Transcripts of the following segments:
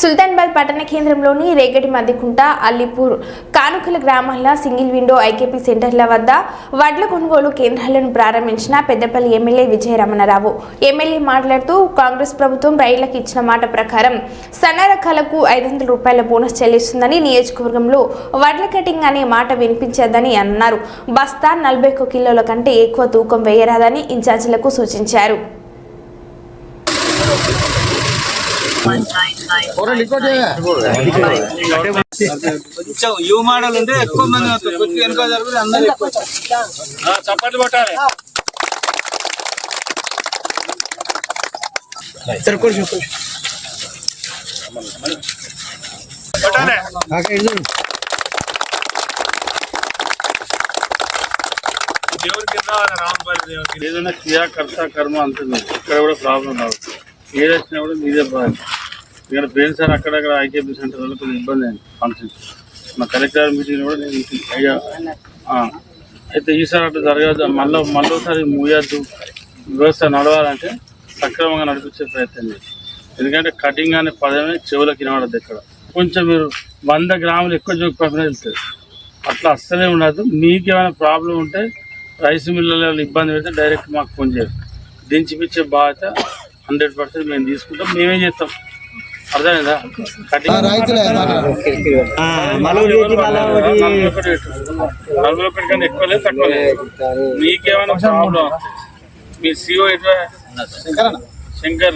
సుల్తాన్బాద్ పట్టణ కేంద్రంలోని రేగడి మద్దికుంట అల్లిపూర్ కానుకల గ్రామాల సింగిల్ విండో ఐకేపీ సెంటర్ల వద్ద వడ్ల కొనుగోలు కేంద్రాలను ప్రారంభించిన పెద్దపల్లి ఎమ్మెల్యే విజయరమణరావు. ఎమ్మెల్యే మాట్లాడుతూ కాంగ్రెస్ ప్రభుత్వం రైళ్ళకు ఇచ్చిన మాట ప్రకారం సన్న రకాలకు ఐదు వందల రూపాయల బోనస్ చెల్లిస్తుందని నియోజకవర్గంలో వడ్ల కటింగ్ అనే మాట వినిపించదని అన్నారు. బస్తా నలభై ఒక్క కిలోల కంటే ఎక్కువ తూకం వేయరాదని ఇన్ఛార్జీలకు సూచించారు. కొంచెం యూ మోడల్ ఉంటే ఎక్కువ మంది కొద్దిగా వెనుక జరిగితే అందరూ ఎక్కువ. చప్పట్లు కొట్టాలి. కొట్టాలి. దేవుడి కింద రామపల్లి దేవుడికి. ఏదైనా క్రియా కర్త కర్మ అంటుంది. ఇక్కడ కూడా ప్రాబ్లం రావు ఏది వచ్చినా కూడా మీదే బాధ. ఇక్కడ పోయినసారి అక్కడక్కడ ఐకేపీ సెంటర్లో కొంచెం ఇబ్బంది అయింది ఫంక్షన్ మా కలెక్టర్ మీటింగ్ కూడా నేను అయ్యా అయితే ఈసారి అట్లా జరగదు మళ్ళీ మళ్ళీసారి మూయద్దు. వ్యవస్థ నడవాలంటే సక్రమంగా నడిపించే ప్రయత్నం చేయాలి ఎందుకంటే కటింగ్ అనే పదమే చెవులకు వినబడద్దు ఇక్కడ కొంచెం మీరు వంద గ్రాములు ఎక్కువ చూపుకోకుండా వెళ్తుంది అట్లా అస్సలే ఉండదు. మీకు ఏమైనా ప్రాబ్లం ఉంటే రైస్ మిల్లులలో ఇబ్బంది పెడితే డైరెక్ట్ మాకు ఫోన్ చేయాలి దించిపించే బాధ్యత హండ్రెడ్ పర్సెంట్ మేము తీసుకుంటాం. మేమే చేస్తాం? అర్థమైందా? కటింగ్ నలభై ఒకటి కన్నా ఎక్కువ లేదు తక్కువ లేదు. మీకేమైనా ప్రాబ్లం మీ సిఓ ఎట్లా? శంకర్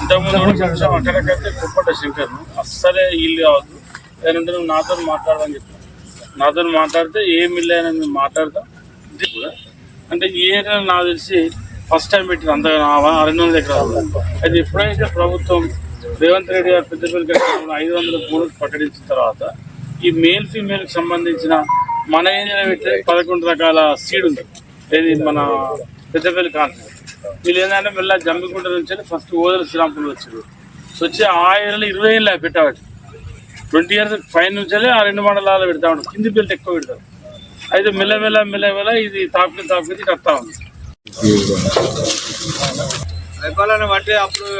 ఇంతకుముందు కూడా కొంచెం అక్కడికైతే కుప్పట శంకర్ అస్సలే ఇల్లు కావద్దు. లేదంటే నువ్వు నాతో మాట్లాడమని చెప్పాను. నాతో మాట్లాడితే ఏ మిల్ అయినా మేము మాట్లాడతాం. ఇది కూడా. అంటే ఏ ఏరియా నాకు తెలిసి ఫస్ట్ టైం పెట్టింది అంతగా రెండు వందల ఎకరాలు. అయితే ఎప్పుడైతే ప్రభుత్వం రేవంత్ రెడ్డి గారు పెద్దపల్లి కట్టిన ఐదు వందల బోనస్ ప్రకటించిన తర్వాత ఈ మేల్ ఫీమేల్కి సంబంధించిన మన ఏదైనా పెట్టే పదకొండు రకాల సీడ్ ఉంది. ఏది మన పెద్దపల్లి కాన్సెప్ట్ వీళ్ళు ఏంటంటే మళ్ళీ జమ్మికుంట నుంచి ఫస్ట్ ఓదల శ్రీరాంపురం వచ్చారు. వచ్చి ఆ ఏరియాలో ఇరవై ఏళ్ళు పెట్టాబట్టి ట్వంటీ ఇయర్స్ ఫైన్ నుంచి ఆ రెండు మండలాలు పెడతా ఉంటారు. కింది బెల్ట్ ఎక్కువ పెడతారు. అయితే మెల్లమెల్ల మెల్లమెల్ల ఇది తాకుని తాకుని కడతా ఉంది. అయిపోవాలని బట్టి అప్పుడు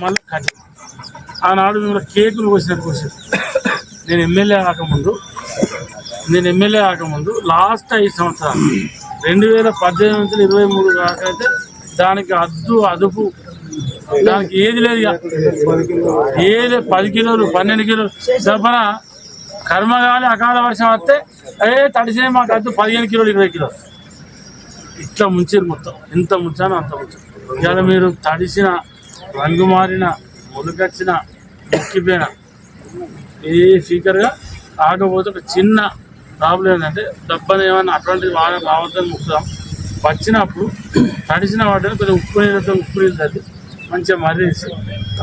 మళ్ళీ కట్టి ఆనాడు మిమ్మల్ని కేకులు కోసినట్టు కోసారు నేను ఎమ్మెల్యే కాకముందు నేను ఎమ్మెల్యే కాకముందు లాస్ట్ ఐదు సంవత్సరాలు రెండు వేల పద్దెనిమిది నుంచి ఇరవై మూడు కాకైతే దానికి అద్దు అదుపు దానికి ఏది లేదు ఇక. ఏది పది కిలోలు పన్నెండు కిలోలు సరఫరా కర్మగాలి అకాల వర్షం వస్తే ఏ తడిసే మాకు అద్దు పదిహేను కిలోలు ఇరవై కిలోలు. ఇట్లా ముంచారు మొత్తం. ఎంత ముంచానో అంత ముంచారు. ఇవాళ మీరు తడిసిన రంగు మారిన ములుకొచ్చిన ముక్కిపోయిన ఏ స్పీకర్గా కాకపోతే ఒక చిన్న ప్రాబ్లం ఏంటంటే దెబ్బలు ఏమైనా అటువంటిది బాగా రావద్దని ముక్కుదాం. వచ్చినప్పుడు తడిసిన వాటిని కొంచెం ఉప్పు నీళ్ళతో ఉప్పు నీళ్ళు తగ్గి మంచిగా మర్రేసి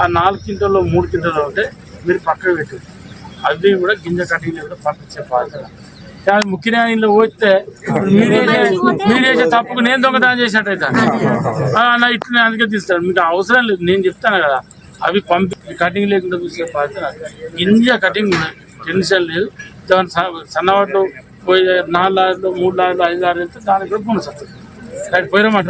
ఆ నాలుగు కింటల్లో మూడు కింటల్లో ఉంటే మీరు పక్కకు పెట్టారు అవి కూడా గింజ కటింగ్ కూడా పంపించే బాధ్యత. కానీ ముఖ్య ఇంట్లో పోతే మీరు మీరు తప్పుకు నేను దొంగతనం చేసినట్టు అయితే నా ఇట్లా అందుకే తీస్తాను మీకు అవసరం లేదు. నేను చెప్తాను కదా. అవి పంపి కటింగ్ లేకుండా చూసే బాధ్యత. గింజ కటింగ్. టెన్షన్ లేదు. దాని సన్నవాళ్ళు పోయి నాలుగు లారీలు మూడు లారీలు ఐదు లారీలు వెళ్తే దానికి కూడా బోనస్ వస్తుంది. పోయినమాట